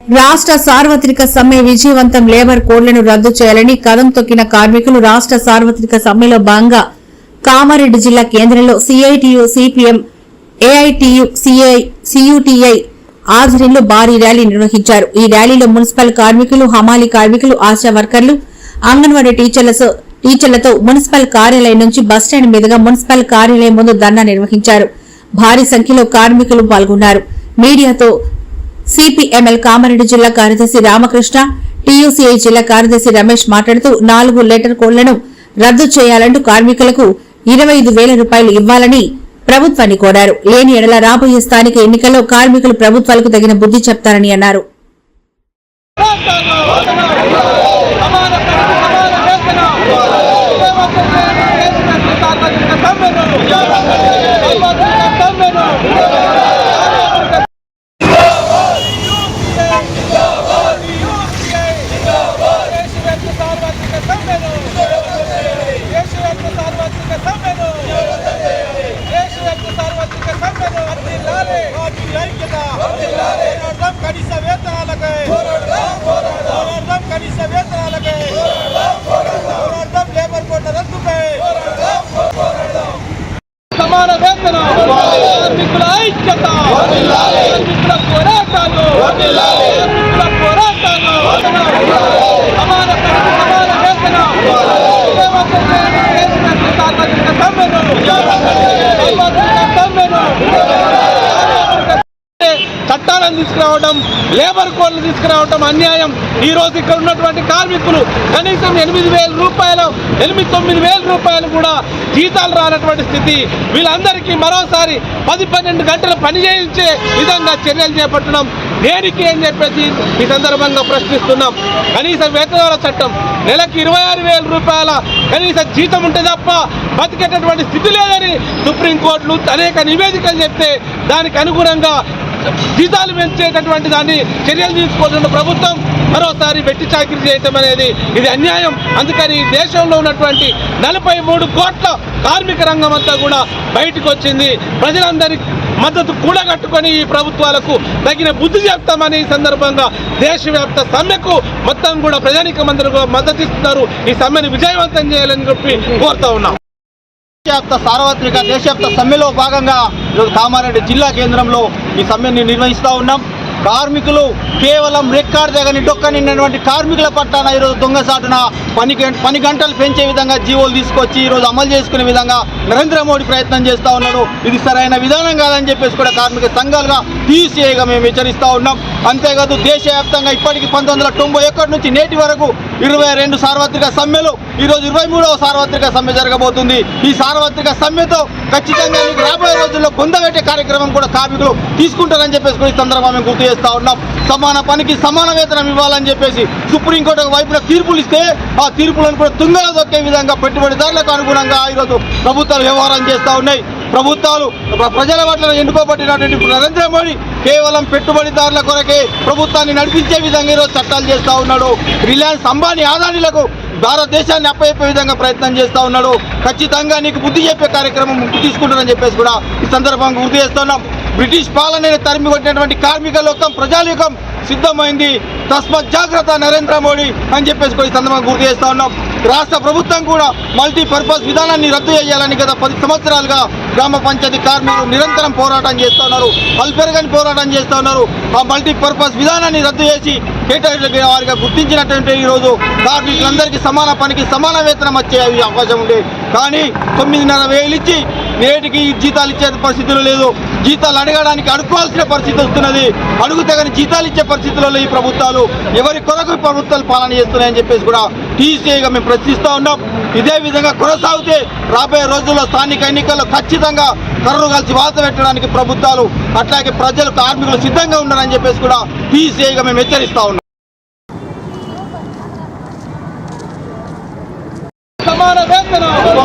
రాష్ట్ర సార్వత్రిక సమ్మె విజయవంతం లేబర్ కోడ్లను రద్దు చేయాలని కదం తొక్కిన కార్మికులు రాష్ట్ర సార్వత్రిక సమ్మెలో భాగంగా కామారెడ్డి జిల్లా కేంద్రంలో సిఐటియు సిపిఎం ఏఐటియు సియుటిఐ ఆధ్వర్యంలో భారీ ర్యాలీ నిర్వహించారు. ఈ ర్యాలీలో మున్సిపల్ కార్మికులు హమాలీ కార్మికులు ఆశా వర్కర్లు అంగన్వాడీ టీచర్లతో టీచర్లతో మున్సిపల్ కార్యాలయం నుంచి బస్టాండ్ మీదుగా మున్సిపల్ కార్యాలయం ముందు ధర్నా నిర్వహించారు. భారీ సంఖ్యలో కార్మికులు పాల్గొన్నారు. మీడియాతో సిపిఎంఎల్ కామారెడ్డి జిల్లా కార్యదర్శి రామకృష్ణ టీయూసీఐ జిల్లా కార్యదర్శి రమేష్ మాట్లాడుతూ నాలుగు లీటర్ కోళ్ళను రద్దు చేయాలంటూ కార్మికులకు ఇరవై ఐదు వేల రూపాయలు ఇవ్వాలని ప్రభుత్వాన్ని కోరారు. లేని ఎడల రాబోయే స్థానిక ఎన్నికల్లో కార్మికులు ప్రభుత్వాలకు తగిన బుద్ధి చెప్తారని అన్నారు. కనీస వేతనాలకై పోరాడదాం కనీస వేతనాలకై పోరాడదాం లేబర్ కోడ్ల రద్దుపై సమాన వేతనం కార్మికుల ఐక్యత కార్మికుల పోరాటాలు కార్మికుల పోరాటాలు సమాన పనికి సమాన వేతనం సార్వత్రిక సమ్మెను సార్వత్రిక సమ్మెను చట్టాలను తీసుకురావడం లేబర్ కోడ్లు తీసుకురావడం అన్యాయం. ఈ రోజు ఇక్కడ ఉన్నటువంటి కార్మికులు కనీసం ఎనిమిది వేల రూపాయలు ఎనిమిది తొమ్మిది వేల రూపాయలు కూడా జీతాలు రానటువంటి స్థితి. వీళ్ళందరికీ మరోసారి పది పన్నెండు గంటలు పనిచేయించే విధంగా చర్యలు చేపట్టడం దేనికి అని చెప్పేసి ఈ సందర్భంగా ప్రశ్నిస్తున్నాం. కనీస వేతనాల చట్టం నెలకు ఇరవై ఆరు వేల రూపాయల కనీస జీతం ఉంటే తప్ప బతికేటటువంటి స్థితి లేదని సుప్రీంకోర్టులు అనేక నివేదికలు చెప్తే దానికి అనుగుణంగా జీతాలు పెంచేటటువంటి దాన్ని చర్యలు తీసుకోవాల్సిన ప్రభుత్వం మరోసారి వెట్టి చాకిరీ చేయటం అనేది ఇది అన్యాయం. అందుకని ఈ దేశంలో ఉన్నటువంటి నలభై మూడు కోట్ల కార్మిక రంగం అంతా కూడా బయటకు వచ్చింది. ప్రజలందరి మద్దతు కూడగట్టుకొని ఈ ప్రభుత్వాలకు తగిన బుద్ధి చెప్తామని ఈ సందర్భంగా దేశవ్యాప్త సమ్మెకు మొత్తం కూడా ప్రజానిక మంత్రులు కూడా మద్దతు ఇస్తున్నారు ఈ సమ్మెను విజయవంతం చేయాలని చెప్పి కోరుతా ఉన్నాం. రాష్ట్రవ్యాప్త సార్వత్రిక దేశవ్యాప్త సమ్మెలో భాగంగా ఈరోజు కామారెడ్డి జిల్లా కేంద్రంలో ఈ సమ్మెని నిర్వహిస్తూ ఉన్నాం. కార్మికులు కేవలం రికార్డ్ దగ్గర డొక్క నిన్నటువంటి కార్మికుల పట్టాన ఈరోజు దొంగసాటున పని పని గంటలు పెంచే విధంగా జీవోలు తీసుకొచ్చి ఈరోజు అమలు చేసుకునే విధంగా నరేంద్ర మోడీ ప్రయత్నం చేస్తూ ఉన్నాడు. ఇది సరైన విధానం కాదని చెప్పేసి కూడా కార్మిక సంఘాలుగా తీసేయగా మేము హెచ్చరిస్తూ ఉన్నాం. అంతేకాదు దేశవ్యాప్తంగా ఇప్పటికి పంతొమ్మిది వందల తొంభై ఒకటి నుంచి నేటి వరకు ఇరవై రెండు సార్వత్రిక సమ్మెలు ఈరోజు ఇరవై మూడవ సార్వత్రిక సమ్మె జరగబోతుంది. ఈ సార్వత్రిక సమ్మెతో ఖచ్చితంగా రాబోయే రోజుల్లో పొందబెట్టే కార్యక్రమం కూడా కార్మికులు తీసుకుంటారని చెప్పేసి కూడా ఈ సందర్భంగా మేము గుర్తు చేస్తూ ఉన్నాం. సమాన పనికి సమాన వేతనం ఇవ్వాలని చెప్పేసి సుప్రీంకోర్టు ఒక వైపున తీర్పులు ఇస్తే ఆ తీర్పులను కూడా తుంగలో దొక్కే విధంగా పెట్టుబడిదారులకు అనుగుణంగా ఈరోజు ప్రభుత్వాలు వ్యవహారం చేస్తూ ఉన్నాయి. ప్రభుత్వాలు ప్రజల పట్ల ఎండుకోబట్టినటువంటి నరేంద్ర మోడీ కేవలం పెట్టుబడిదారుల కొరకే ప్రభుత్వాన్ని నడిపించే విధంగా ఈరోజు చట్టాలు చేస్తూ ఉన్నాడు. రిలయన్స్ అంబానీ ఆదానీలకు భారతదేశాన్ని అప్పయ్యే విధంగా ప్రయత్నం చేస్తూ ఉన్నాడు. ఖచ్చితంగా నీకు బుద్ధి చెప్పే కార్యక్రమం తీసుకుంటారని చెప్పేసి కూడా ఈ సందర్భంగా గుర్తు చేస్తున్నాం బ్రిటిష్ పాలనని తరిమి కొట్టినటువంటి కార్మిక లోకం ప్రజాలోకం సిద్ధమైంది. తస్మత్ జాగ్రత్త నరేంద్ర మోడీ అని చెప్పేసి కూడా ఈ సందర్భంగా గుర్తు చేస్తూ ఉన్నాం. రాష్ట్ర ప్రభుత్వం కూడా మల్టీపర్పస్ విధానాన్ని రద్దు చేయాలని గత పది సంవత్సరాలుగా గ్రామ పంచాయతీ కార్మికులు నిరంతరం పోరాటం చేస్తూ ఉన్నారు. పల్పెరగని పోరాటం చేస్తూ ఉన్నారు. ఆ మల్టీపర్పస్ విధానాన్ని రద్దు చేసి కేటాయించిన వారిగా గుర్తించినటువంటి ఈరోజు కార్మికులందరికీ సమాన పనికి సమాన వేతనం వచ్చే అవకాశం ఉంది. కానీ తొమ్మిదిన్నర వేలు ఇచ్చి నేటికి జీతాలు ఇచ్చే పరిస్థితులు లేదు. జీతాలు అడగడానికి అడుక్కోవాల్సిన పరిస్థితి వస్తున్నది. అడుగుతగని జీతాలు ఇచ్చే పరిస్థితులలో ఈ ప్రభుత్వాలు. ఎవరి కొరకు ప్రభుత్వాలు పాలన చేస్తున్నాయని చెప్పేసి కూడా టీసీఐగా మేము ప్రశ్నిస్తూ ఉన్నాం. ఇదే విధంగా కొనసాగితే రాబోయే రోజుల్లో స్థానిక ఎన్నికల్లో ఖచ్చితంగా కర్రలు కలిసి వాత పెట్టడానికి ప్రభుత్వాలు అట్లాగే ప్రజలు కార్మికులు సిద్ధంగా ఉన్నారని చెప్పేసి కూడా టీసీఐగా మేము హెచ్చరిస్తూ ఉన్నాం. సమాన వేతనం.